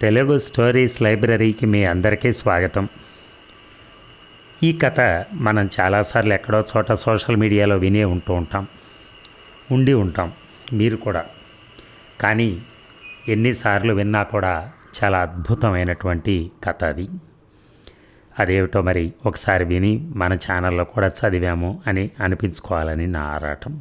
Telugu stories లైబ్రరీకి మీ అందరికీ స్వాగతం. ఈ కథ మనం చాలాసార్లు ఎక్కడో చోట సోషల్ మీడియాలో వినే ఉంటూ ఉంటాం ఉండి ఉంటాం మీరు కూడా. కానీ ఎన్నిసార్లు విన్నా కూడా చాలా అద్భుతమైనటువంటి కథ అది. అదేమిటో మరి ఒకసారి విని మన ఛానల్లో కూడా చదివాము అని అనిపించుకోవాలని నా ఆరాటం.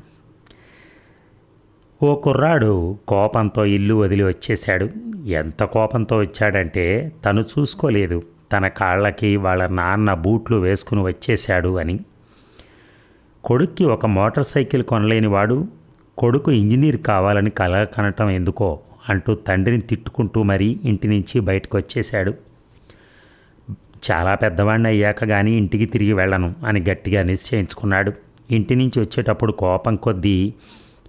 ఓ కుర్రాడు కోపంతో ఇల్లు వదిలి వచ్చేశాడు. ఎంత కోపంతో వచ్చాడంటే తను చూసుకోలేదు. తన కాళ్ళకి వాళ్ళ నాన్న బూట్లు వేసుకుని వచ్చేశాడు అని. కొడుక్కి ఒక మోటార్ సైకిల్ కొనలేని వాడు కొడుకు ఇంజనీర్ కావాలని కల కనటం ఎందుకో? అంటూ తండ్రిని తిట్టుకుంటూ మరీ ఇంటి నుంచి బయటకు వచ్చేశాడు. చాలా పెద్దవాడిని అయ్యాక కానీ ఇంటికి తిరిగి వెళ్ళను అని గట్టిగా నిశ్చయించుకున్నాడు. ఇంటి నుంచి వచ్చేటప్పుడు కోపం కొద్దీ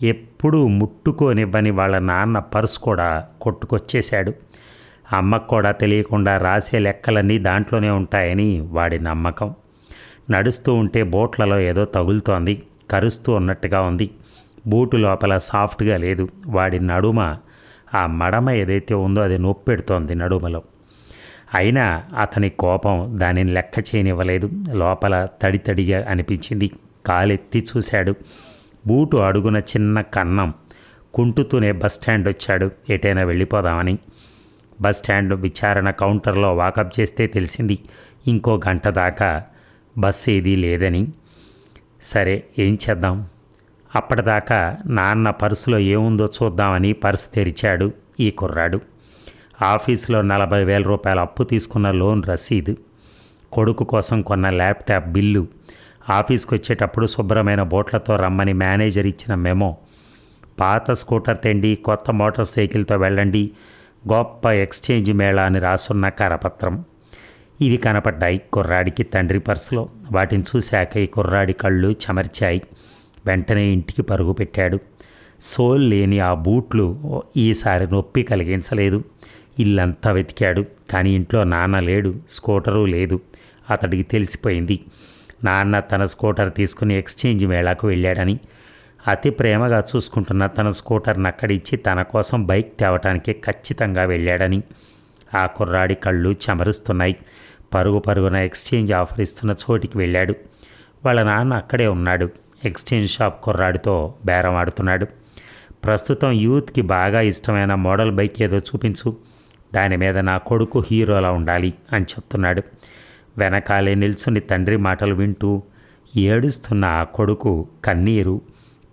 ఎప్పుడూ ముట్టుకోనివ్వని వాళ్ళ నాన్న పర్సు కూడా కొట్టుకొచ్చేశాడు. అమ్మకు కూడా తెలియకుండా రాసే లెక్కలన్నీ దాంట్లోనే ఉంటాయని వాడి నమ్మకం. నడుస్తూ ఉంటే బోట్లలో ఏదో తగులుతోంది కరుస్తూ ఉన్నట్టుగా ఉంది. బూటు లోపల సాఫ్ట్గా లేదు. వాడి నడుమ ఆ మడమ ఏదైతే ఉందో అది నొప్పెడుతోంది నడుమలో. అయినా అతని కోపం దానిని లెక్క చేయనివ్వలేదు. లోపల తడి తడిగా అనిపించింది. కాలెత్తి చూశాడు. బూటు అడుగున చిన్న కన్నం కుంటుతూనే బస్ స్టాండ్ వచ్చాడు. ఎటైనా వెళ్ళిపోదామని. బస్ స్టాండ్ విచారణ కౌంటర్లో వాకప్ చేస్తే తెలిసింది ఇంకో గంట దాకా బస్ ఏదీ లేదని. సరే ఏం చేద్దాం? అప్పటిదాకా నాన్న పర్సులో ఏముందో చూద్దామని పర్సు తెరిచాడు ఈ కుర్రాడు. ఆఫీసులో నలభై వేల రూపాయల అప్పు తీసుకున్న లోన్ రసీదు కొడుకు కోసం కొన్న ల్యాప్టాప్ బిల్లు ఆఫీస్కి వచ్చేటప్పుడు శుభ్రమైన బోట్లతో రమ్మని మేనేజర్ ఇచ్చిన మెమో. పాత స్కూటర్ తెండి కొత్త మోటార్ సైకిల్తో వెళ్ళండి గొప్ప ఎక్స్చేంజ్ మేళా అని రాసున్న కరపత్రం. ఇవి కనపడ్డాయి కుర్రాడికి తండ్రి పర్సులో. వాటిని చూశాక ఈ కుర్రాడి కళ్ళు చెమర్చాయి. వెంటనే ఇంటికి పరుగు పెట్టాడు. సోల్ లేని ఆ బూట్లు ఈసారి నొప్పి కలిగించలేదు. ఇల్లంతా వెతికాడు. కానీ ఇంట్లో నాన్న లేడు స్కూటరు లేదు. అతడికి తెలిసిపోయింది. నాన్న తన స్కూటర్ తీసుకుని ఎక్స్చేంజ్ మేళాకు వెళ్ళాడని అతి ప్రేమగా చూసుకుంటున్న తన స్కూటర్ని అక్కడిచ్చి తన కోసం బైక్ తేవటానికి ఖచ్చితంగా వెళ్ళాడని ఆ కుర్రాడి కళ్ళు చెమరుస్తున్నాయి. పరుగు పరుగున ఎక్స్చేంజ్ ఆఫర్ ఇస్తున్న చోటికి వెళ్ళాడు. వాళ్ళ నాన్న అక్కడే ఉన్నాడు. ఎక్స్చేంజ్ షాప్ కుర్రాడితో బేరం ఆడుతున్నాడు ప్రస్తుతం యూత్కి బాగా ఇష్టమైన మోడల్ బైక్ ఏదో చూపించు. దాని మీద నా కొడుకు హీరోలా ఉండాలి అని చెప్తున్నాడు. వెనకాలే నిల్చుని తండ్రి మాటలు వింటూ ఏడుస్తున్న ఆ కొడుకు కన్నీరు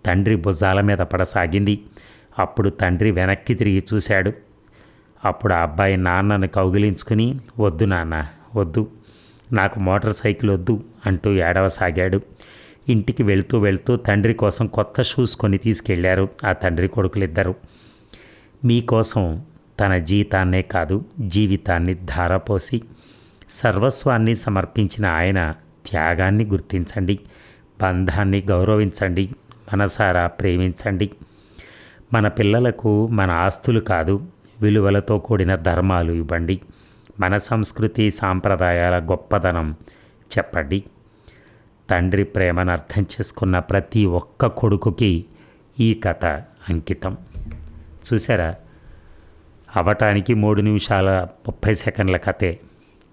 తండ్రి భుజాల మీద పడసాగింది. అప్పుడు తండ్రి వెనక్కి తిరిగి చూశాడు. అప్పుడు ఆ అబ్బాయి నాన్నను కౌగిలించుకుని వద్దు నాన్న వద్దు. నాకు మోటార్ సైకిల్ వద్దు అంటూ ఏడవసాగాడు. ఇంటికి వెళుతూ వెళుతూ తండ్రి కోసం కొత్త షూస్ కొని తీసుకెళ్ళారు ఆ తండ్రి కొడుకులిద్దరు. మీకోసం తన జీతాన్నే కాదు జీవితాన్ని ధారపోసి సర్వస్వాన్ని సమర్పించిన ఆయన త్యాగాన్ని గుర్తించండి బంధాన్ని గౌరవించండి మనసారా ప్రేమించండి. మన పిల్లలకు మన ఆస్తులు కాదు విలువలతో కూడిన ధర్మాలు ఇవ్వండి. మన సంస్కృతి సాంప్రదాయాల గొప్పదనం చెప్పండి. తండ్రి ప్రేమను అర్థం చేసుకున్న ప్రతి ఒక్క కొడుకుకి ఈ కథ అంకితం. చూసారా అవటానికి మూడు నిమిషాల ముప్పై సెకండ్ల కథే.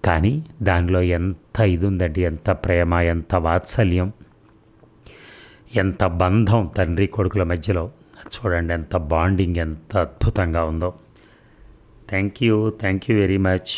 కానీ దానిలో ఎంత ఇది ఉందండి ఎంత ప్రేమ ఎంత వాత్సల్యం ఎంత బంధం తండ్రి కొడుకుల మధ్యలో. చూడండి ఎంత బాండింగ్ ఎంత అద్భుతంగా ఉందో. Thank you thank you very much